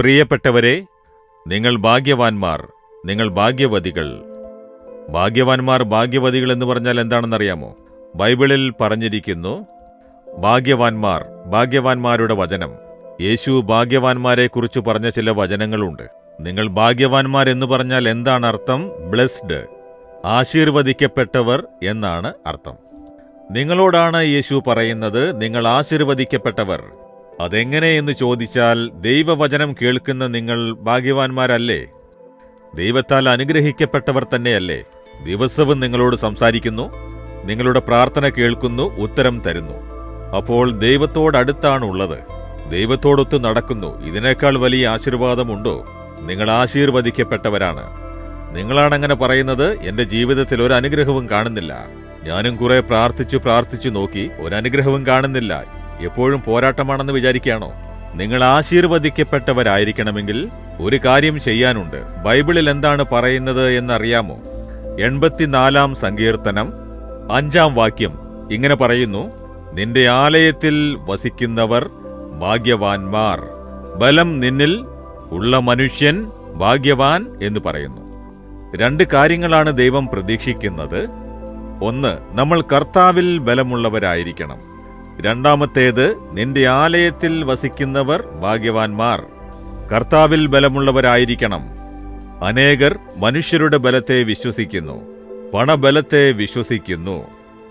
പ്രിയപ്പെട്ടവരെ നിങ്ങൾ ഭാഗ്യവാന്മാർ നിങ്ങൾ ഭാഗ്യവതികൾ. ഭാഗ്യവാന്മാർ ഭാഗ്യവതികൾ എന്ന് പറഞ്ഞാൽ എന്താണെന്നറിയാമോ? ബൈബിളിൽ പറഞ്ഞിരിക്കുന്നു ഭാഗ്യവാന്മാർ ഭാഗ്യവാന്മാരുടെ വചനം. യേശു ഭാഗ്യവാന്മാരെക്കുറിച്ച് പറഞ്ഞ ചില വചനങ്ങളുണ്ട്. നിങ്ങൾ ഭാഗ്യവാന്മാർ എന്ന് പറഞ്ഞാൽ എന്താണ് അർത്ഥം? ബ്ലെസ്ഡ് ആശീർവദിക്കപ്പെട്ടവർ എന്നാണ് അർത്ഥം. നിങ്ങളോടാണ് യേശു പറയുന്നത് നിങ്ങൾ ആശീർവദിക്കപ്പെട്ടവർ. അതെങ്ങനെ എന്ന് ചോദിച്ചാൽ ദൈവവചനം കേൾക്കുന്ന നിങ്ങൾ ഭാഗ്യവാന്മാരല്ലേ? ദൈവത്താൽ അനുഗ്രഹിക്കപ്പെട്ടവർ തന്നെയല്ലേ? ദിവസവും നിങ്ങളോട് സംസാരിക്കുന്നു നിങ്ങളുടെ പ്രാർത്ഥന കേൾക്കുന്നു ഉത്തരം തരുന്നു. അപ്പോൾ ദൈവത്തോടടുത്താണുള്ളത് ദൈവത്തോടൊത്ത് നടക്കുന്നു. ഇതിനേക്കാൾ വലിയ ആശീർവാദമുണ്ടോ? നിങ്ങൾ ആശീർവദിക്കപ്പെട്ടവരാണ്. നിങ്ങളാണങ്ങനെ പറയുന്നത് എന്റെ ജീവിതത്തിൽ ഒരു അനുഗ്രഹവും കാണുന്നില്ല. ഞാനും കുറെ പ്രാർത്ഥിച്ചു പ്രാർത്ഥിച്ചു നോക്കി ഒരനുഗ്രഹവും കാണുന്നില്ല. എപ്പോഴും പോരാട്ടമാണെന്ന് വിചാരിക്കുകയാണോ? നിങ്ങൾ ആശീർവദിക്കപ്പെട്ടവരായിരിക്കണമെങ്കിൽ ഒരു കാര്യം ചെയ്യാനുണ്ട്. ബൈബിളിൽ എന്താണ് പറയുന്നത് എന്നറിയാമോ? എൺപത്തിനാലാം സങ്കീർത്തനം അഞ്ചാം വാക്യം ഇങ്ങനെ പറയുന്നു നിന്റെ ആലയത്തിൽ വസിക്കുന്നവർ ഭാഗ്യവാൻമാർ ബലം നിന്നിൽ ഉള്ള മനുഷ്യൻ ഭാഗ്യവാൻ എന്ന് പറയുന്നു. രണ്ട് കാര്യങ്ങളാണ് ദൈവം പ്രതീക്ഷിക്കുന്നത്. ഒന്ന് നമ്മൾ കർത്താവിൽ ബലമുള്ളവരായിരിക്കണം. രണ്ടാമത്തേത് നിന്റെ ആലയത്തിൽ വസിക്കുന്നവർ ഭാഗ്യവാന്മാർ. കർത്താവിൽ ബലമുള്ളവരായിരിക്കണം. അനേകർ മനുഷ്യരുടെ ബലത്തെ വിശ്വസിക്കുന്നു. പണബലത്തെ വിശ്വസിക്കുന്നു.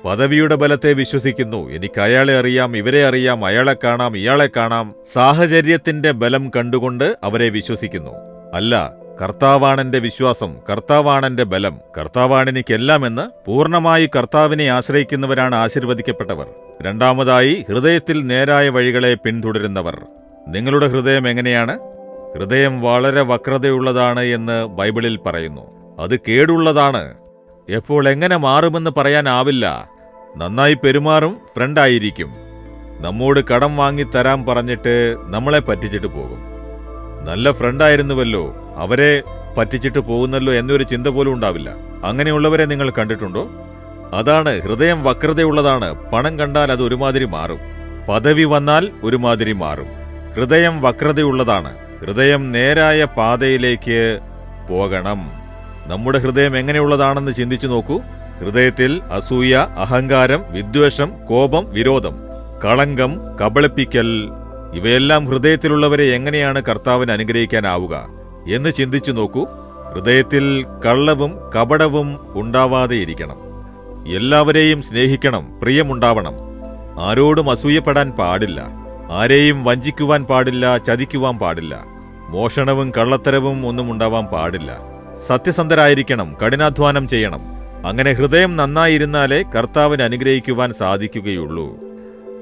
പദവിയുടെ ബലത്തെ വിശ്വസിക്കുന്നു. എനിക്ക് അയാളെ അറിയാം ഇവരെ അറിയാം അയാളെ കാണാം ഇയാളെ കാണാം. സാഹചര്യത്തിന്റെ ബലം കണ്ടുകൊണ്ട് അവരെ വിശ്വസിക്കുന്നു. അല്ല കർത്താവാണെന്റെ വിശ്വാസം കർത്താവാണെന്റെ ബലം കർത്താവാണെനിക്കെല്ലാമെന്ന് പൂർണമായി കർത്താവിനെ ആശ്രയിക്കുന്നവരാണ് ആശീർവദിക്കപ്പെട്ടവർ. രണ്ടാമതായി ഹൃദയത്തിൽ നേരായ വഴികളെ പിന്തുടരുന്നവർ. നിങ്ങളുടെ ഹൃദയം എങ്ങനെയാണ്? ഹൃദയം വളരെ വക്രതയുള്ളതാണ് എന്ന് ബൈബിളിൽ പറയുന്നു. അത് കേടുള്ളതാണ്. എപ്പോൾ എങ്ങനെ മാറുമെന്ന് പറയാനാവില്ല. നന്നായി പെരുമാറും ഫ്രണ്ടായിരിക്കും. നമ്മോട് കടം വാങ്ങി തരാൻ പറഞ്ഞിട്ട് നമ്മളെ പറ്റിച്ചിട്ട് പോകും. നല്ല ഫ്രണ്ടായിരുന്നുവല്ലോ. അവരെ പറ്റിച്ചിട്ട് പോകുന്നല്ലോ എന്നൊരു ചിന്ത പോലും ഉണ്ടാവില്ല. അങ്ങനെയുള്ളവരെ നിങ്ങൾ കണ്ടിട്ടുണ്ടോ? അതാണ് ഹൃദയം വക്രതയുള്ളതാണ്. പണം കണ്ടാൽ അത് ഒരുമാതിരി മാറും. പദവി വന്നാൽ ഒരുമാതിരി മാറും. ഹൃദയം വക്രതയുള്ളതാണ്. ഹൃദയം നേരായ പാതയിലേക്ക് പോകണം. നമ്മുടെ ഹൃദയം എങ്ങനെയുള്ളതാണെന്ന് ചിന്തിച്ചു നോക്കൂ. ഹൃദയത്തിൽ അസൂയ അഹങ്കാരം വിദ്വേഷം കോപം വിരോധം കളങ്കം കബളിപ്പിക്കൽ ഇവയെല്ലാം ഹൃദയത്തിലുള്ളവരെ എങ്ങനെയാണ് കർത്താവിന് അനുഗ്രഹിക്കാനാവുക? എന്ന് ചിന്തിച്ചു നോക്കൂ. ഹൃദയത്തിൽ കള്ളവും കപടവും ഉണ്ടാവാതെയിരിക്കണം എല്ലാവരെയും സ്നേഹിക്കണം പ്രിയമുണ്ടാവണം. ആരോടും അസൂയപ്പെടാൻ പാടില്ല. ആരെയും വഞ്ചിക്കുവാൻ പാടില്ല ചതിക്കുവാൻ പാടില്ല. മോഷണവും കള്ളത്തരവും ഒന്നും ഉണ്ടാവാൻ പാടില്ല. സത്യസന്ധരായിരിക്കണം കഠിനാധ്വാനം ചെയ്യണം. അങ്ങനെ ഹൃദയം നന്നായിരുന്നാലേ കർത്താവിന് അനുഗ്രഹിക്കുവാൻ സാധിക്കുകയുള്ളൂ.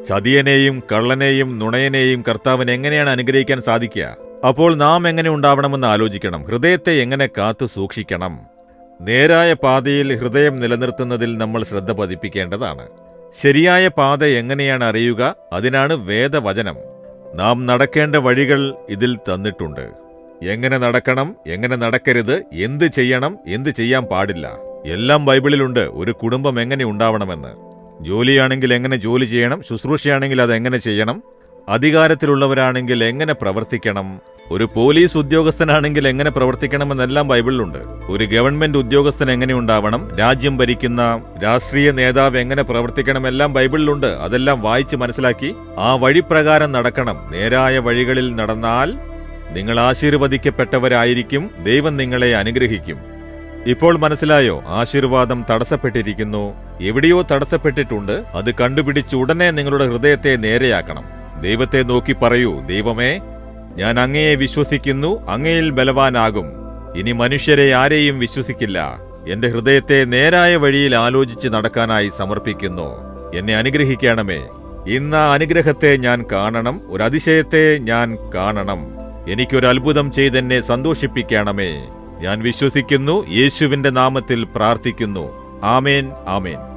ചതിയനെയും കള്ളനെയും നുണയനെയും കർത്താവിന് എങ്ങനെയാണ് അനുഗ്രഹിക്കാൻ സാധിക്കുക? അപ്പോൾ നാം എങ്ങനെ ഉണ്ടാവണമെന്ന് ആലോചിക്കണം. ഹൃദയത്തെ എങ്ങനെ കാത്തു സൂക്ഷിക്കണം. നേരായ പാതയിൽ ഹൃദയം നിലനിർത്തുന്നതിൽ നമ്മൾ ശ്രദ്ധ പതിപ്പിക്കേണ്ടതാണ്. ശരിയായ പാത എങ്ങനെയാണ് അറിയുക? അതിനാണ് വേദവചനം. നാം നടക്കേണ്ട വഴികൾ ഇതിൽ തന്നിട്ടുണ്ട്. എങ്ങനെ നടക്കണം? എങ്ങനെ നടക്കരുത്? എന്ത് ചെയ്യണം? എന്ത് ചെയ്യാൻ പാടില്ല? എല്ലാം ബൈബിളിലുണ്ട്. ഒരു കുടുംബം എങ്ങനെ ഉണ്ടാവണമെന്ന്. ജോലിയാണെങ്കിൽ എങ്ങനെ ജോലി ചെയ്യണം? ശുശ്രൂഷയാണെങ്കിൽ അത് എങ്ങനെ ചെയ്യണം? അധികാരത്തിലുള്ളവരാണെങ്കിൽ എങ്ങനെ പ്രവർത്തിക്കണം? ഒരു പോലീസ് ഉദ്യോഗസ്ഥനാണെങ്കിൽ എങ്ങനെ പ്രവർത്തിക്കണമെന്നെല്ലാം ബൈബിളിലുണ്ട്. ഒരു ഗവൺമെന്റ് ഉദ്യോഗസ്ഥൻ എങ്ങനെ ഉണ്ടാവണം? രാജ്യം ഭരിക്കുന്ന രാഷ്ട്രീയ നേതാവ് എങ്ങനെ പ്രവർത്തിക്കണമെല്ലാം ബൈബിളിലുണ്ട്. അതെല്ലാം വായിച്ച് മനസ്സിലാക്കി ആ വഴിപ്രകാരം നടക്കണം. നേരായ വഴികളിൽ നടന്നാൽ നിങ്ങൾ ആശീർവദിക്കപ്പെട്ടവരായിരിക്കും. ദൈവം നിങ്ങളെ അനുഗ്രഹിക്കും. ഇപ്പോൾ മനസ്സിലായോ? ആശീർവാദം തടസ്സപ്പെട്ടിരിക്കുന്നു. എവിടെയോ തടസ്സപ്പെട്ടിട്ടുണ്ട്. അത് കണ്ടുപിടിച്ച് ഉടനെ നിങ്ങളുടെ ഹൃദയത്തെ നേരെയാക്കണം. ദൈവത്തെ നോക്കി പറയൂ ദൈവമേ ഞാൻ അങ്ങയെ വിശ്വസിക്കുന്നു അങ്ങയിൽ ബലവാനാകും. ഇനി മനുഷ്യരെ ആരെയും വിശ്വസിക്കില്ല. എന്റെ ഹൃദയത്തെ നേരായ വഴിയിൽ ആലോചിച്ച് നടക്കാനായി സമർപ്പിക്കുന്നു. എന്നെ അനുഗ്രഹിക്കണമേ. ഇന്ന് അനുഗ്രഹത്തെ ഞാൻ കാണണം ഒരു അതിശയത്തെ ഞാൻ കാണണം. എനിക്കൊരു അത്ഭുതം ചെയ്തെന്നെ സന്തോഷിപ്പിക്കണമേ. ഞാൻ വിശ്വസിക്കുന്നു യേശുവിന്റെ നാമത്തിൽ പ്രാർത്ഥിക്കുന്നു. Amen amen.